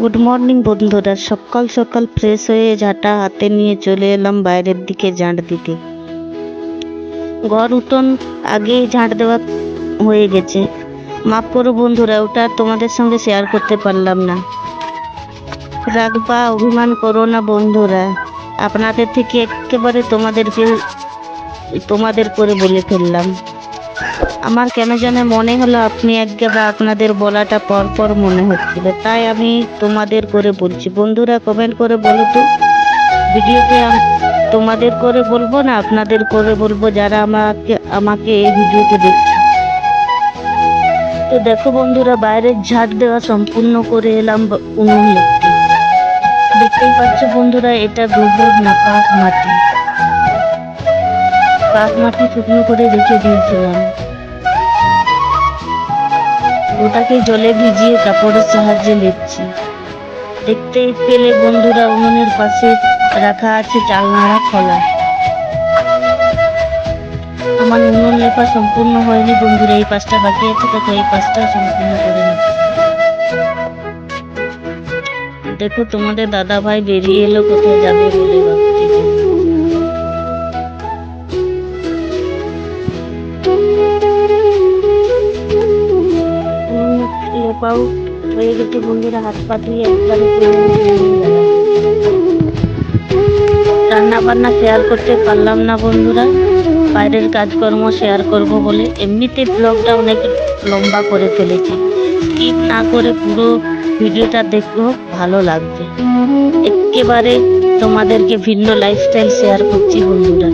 Good morning বন্ধুরা। সকাল সকাল ফ্রেশ হয়ে ঝাঁটা হাতে নিয়ে চলে এলাম বাইরের দিকে ঝাঁট দিতে। ঘর উঠোন আগেই ঝাঁট দেওয়া হয়ে গেছে। মাফ করো বন্ধুরা, ওটা তোমাদের সঙ্গে শেয়ার করতে পারলাম না। রাগ বা অভিমান করো না বন্ধুরা। আপনাদের থেকে একেবারে তোমাদেরকে তোমাদের করে বলে ফেললাম। আমার কেন যেন মনে হলো আপনি একবার আপনাদের বলাটা পর পর মনে হচ্ছিল। তাই আমি তোমাদের করে বলছি। বন্ধুরা কমেন্ট করে বলো তো। ভিডিওতে তোমাদের করে বলব না, আপনাদের করে বলব যারা আমাকে আমাকে এই ভিডিওতে দেখছে? তো দেখো বন্ধুরা, বাইরের ঝাড় দেওয়া সম্পূর্ণ করে এলাম দেখতেই পাচ্ছ বন্ধুরা, এটা গোবর না পাক মাটি। পাক মাটি শুকনো করে রেখে দিয়েছিলাম। ওটাকে জলে ভিজিয়ে কাপড়ের সাহায্যে লিখছি দেখতে পেলে বন্ধুরা, উনুনের পাশে রাখা আছে চাল নাড়া খোলা। আমার উনুন লেখা সম্পূর্ণ হয়নি বন্ধুরা, এই পাঁচটা বাকি আছে, দেখো, এই পাঁচটা সম্পূর্ণ করে নেব দেখো, তোমাদের দাদা ভাই বেরিয়ে এলো, কোথায় যাবে বলে লেপাও হয়ে গেছে বন্ধুরা, হাত পা ধুয়ে একবারে রান্না বান্না শেয়ার করতে পারলাম না বন্ধুরা। বাইরের কাজকর্ম শেয়ার করব বলে। এমনিতে ব্লগটা অনেক লম্বা করে ফেলেছি। স্কিপ না করে পুরো ভিডিওটা দেখো, ভালো লাগবে। একেবারে তোমাদেরকে ভিন্ন লাইফস্টাইল শেয়ার করছি বন্ধুরা।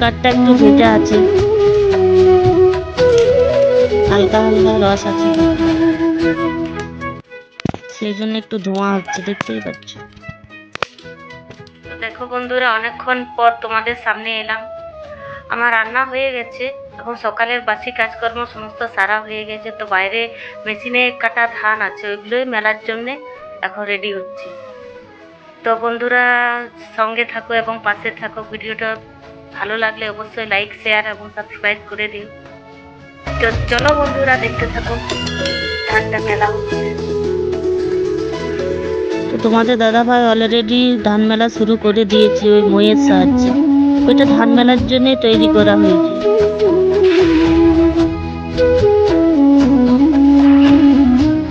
কাঠটা একটু ভেজা আছে। হালকা হালকা রস আছে। সেই জন্য একটু ধোঁয়া হচ্ছে, দেখতেই পাচ্ছ। দেখো বন্ধুরা, অনেকক্ষণ পর তোমাদের সামনে এলাম। আমার রান্না হয়ে গেছে, এখন সকালের বাসি কাজকর্ম, সমস্ত সারা হয়ে গেছে। তো বাইরে মেশিনে কাটা ধান আছে, ওইগুলোই মেলার জন্যে এখন রেডি হচ্ছি। তো বন্ধুরা, সঙ্গে থাকো এবং পাশে থাকো। ভিডিওটা ভালো লাগলে অবশ্যই লাইক শেয়ার এবং সাবস্ক্রাইব করে দিও। তো চলো বন্ধুরা, দেখতে থাকো। ধানটা মেলা হচ্ছে। তোমাদের দাদা ভাই অলরেডি ধান মেলা শুরু করে দিয়েছে ওই মইয়ের সাহায্যে। ওইটা ধান মেলার জন্য তৈরি করা হয়েছে।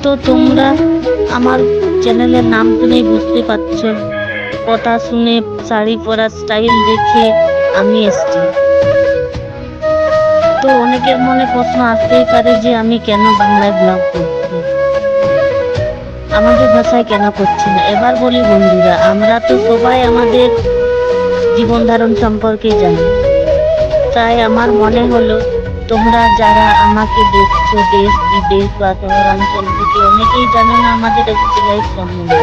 তো তোমরা আমার চ্যানেলের নাম শুনেই বুঝতে পারছ, কথা শুনে শাড়ি পরার স্টাইল দেখে আমি এসছি। তো অনেকের মনে প্রশ্ন আসতেই পারে যে আমি কেন বাংলায় ব্লগ করছি আমাদের ভাষায় কেন করছি না? এবার বলি বন্ধুরা, আমরা তো সবাই আমাদের জীবন ধারণ সম্পর্কে জানি। তাই আমার মনে হলো, তোমরা যারা আমাকে দেখছ দেশ, বিদেশ বা শহরাঞ্চল থেকে, অনেকেই জানো না আমাদের লাইফ সম্বন্ধে।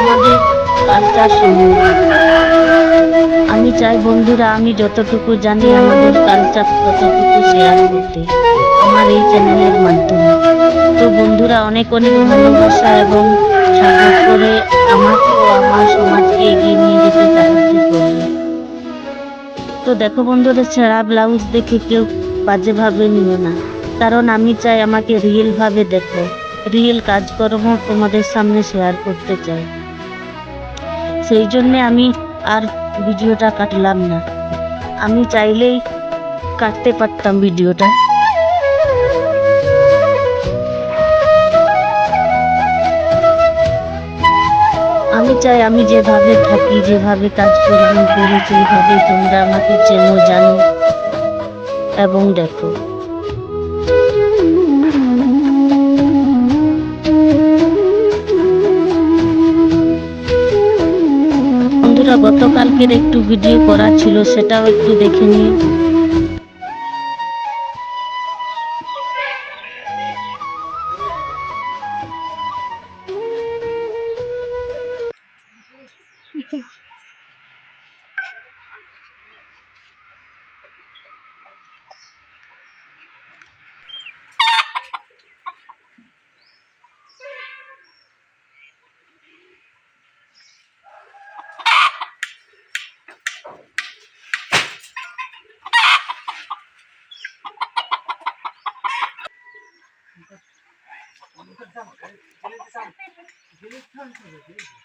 আমাদের কালচার সম্বন্ধে। আমি চাই বন্ধুরা, আমি যতটুকু জানি আমাদের কালচার ততটুকু শেয়ার করতে। আমার এই চ্যানেলের মাধ্যমে। তো বন্ধুরা, অনেক অনেক ভালোবাসা এবং সাপোর্ট করে আমাকে ও আমার সমাজকে এগিয়ে নিয়ে যেতে সাহায্য করবে তো দেখো বন্ধুরা ছেঁড়া ব্লাউজ দেখে কেউ বাজেভাবে নিও না। কারণ আমি চাই আমাকে রিয়েল ভাবে দেখো। রিয়েল কাজকর্ম তোমাদের সামনে শেয়ার করতে চাই। সেই জন্যে আমি আর ভিডিওটা কাটলাম না। আমি চাইলেই কাটতে পারতাম ভিডিওটা। আমি চাই আমি যেভাবে থাকি, যেভাবে কাজ কাজকর্ম করি, সেইভাবে তোমরা আমাকে চেনো, জানো এবং দেখো। বন্ধুরা, গতকালকের একটু ভিডিও করা ছিল, সেটাও একটু দেখে নিই। Anlatacağım. Gelirsen, gelirsen söyle. Gelirsen.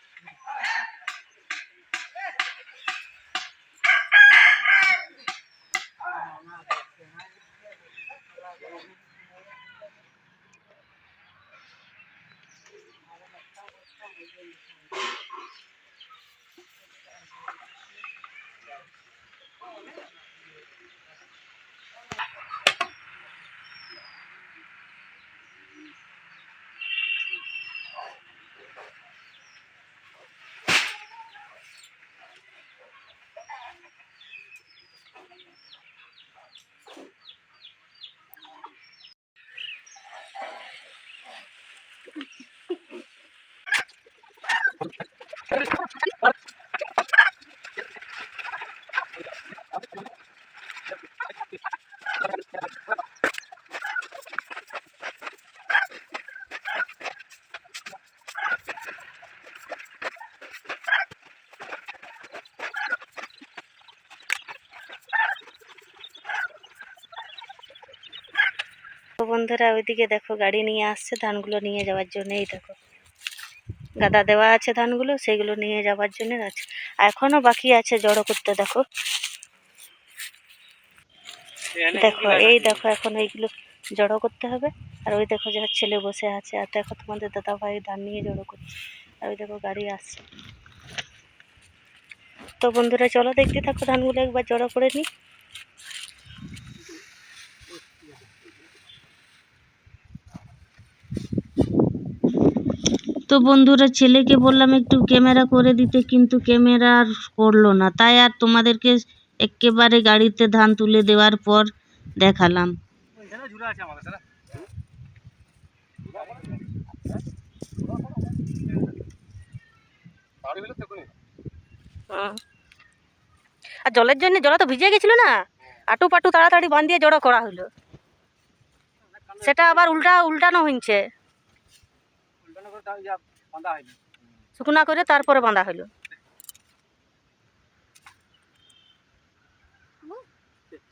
বন্ধুরা ওইদিকে দেখো গাড়ি নিয়ে আসছে ধানগুলো নিয়ে যাওয়ার জন্য। এই দেখো গাদা দেওয়া আছে ধানগুলো সেগুলো নিয়ে যাওয়ার জন্য আছে এখনও বাকি আছে জড়ো করতে দেখো। দেখো এই দেখো এখন এইগুলো জড়ো করতে হবে। আর ওই দেখো যার ছেলে বসে আছে আর দেখো তোমাদের দাদা ভাই ধান নিয়ে জড়ো করছে। আর ওই দেখো গাড়ি আসছে। তো বন্ধুরা চলো দেখতে থাকো ধানগুলো একবার জড়ো করে নিই। তো বন্ধুরা, ছেলেকে বললাম একটু ক্যামেরা করে দিতে, কিন্তু ক্যামেরা আর করল না। তাই আর তোমাদেরকে একেবারে গাড়িতে ধান তুলে দেওয়ার পর দেখালাম। আর জলের জন্য জল তো ভিজে গেছিল না? আটু পাটু তাড়াতাড়ি বাঁধিয়ে জড়ো করা হলো। সেটা আবার উল্টা উল্টানো হয়েছে উল্টানো করে তাও ইয়া বাঁধা শুকনা করে তারপরে বাঁধা হলো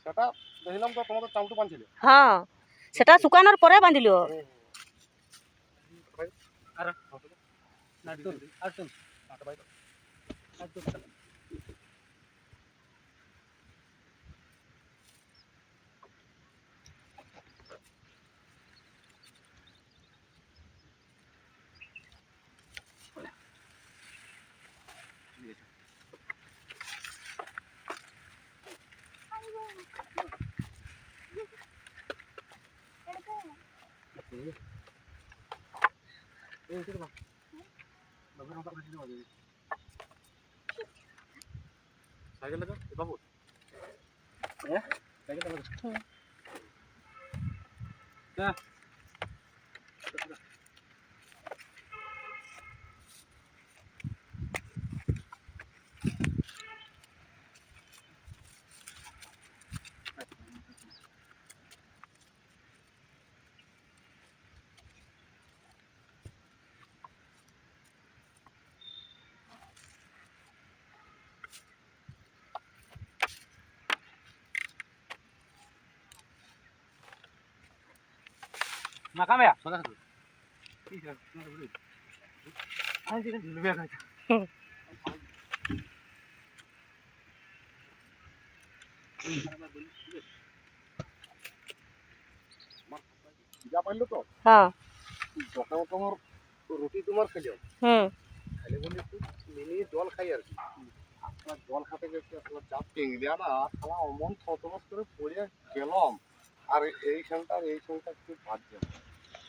সেটা দেখলাম তো তোমাদের চামটু বানছিল হ্যাঁ সেটা শুকানোর পরে বাঁধিল আর আর আর তুল আর তুল এই ঠিক না বাবু নটা করে দিতে হবে সাইকেল লাগা এ বাবু হ্যাঁ মাকামে ঝুলবে খাইতা যা পাইলো তো হ্যাঁ। সকাল তোমার রুটি তোমার খেলে হুম। খাইলে বলে একটু জল খাই আর কি আপনার জল খাতে গেছে আপনার চাপ টেঙ্গি দেয়া না খালা অমন থতমত করে পড়ে গেলাম আর এইখানটা এইখানটা একটু বাজছে বুঝছেন?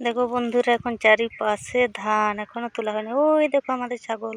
দেখো বন্ধুরা এখন চারিপাশে ধান এখনও তোলা হয়নি। ওই দেখো আমাদের ছাগল।